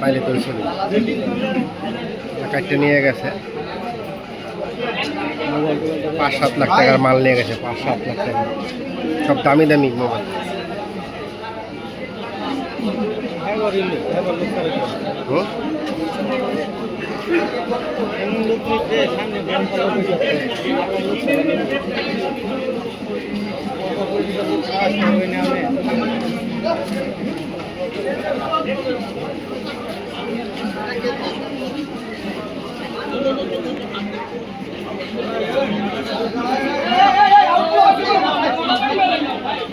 পাইলে তোর ছবি কাটতে নিয়ে গেছে। পাঁচ সাত লাখ টাকার মাল নিয়ে গেছে পাঁচ সাত লাখ টাকা সব দামি দামি মোবাইল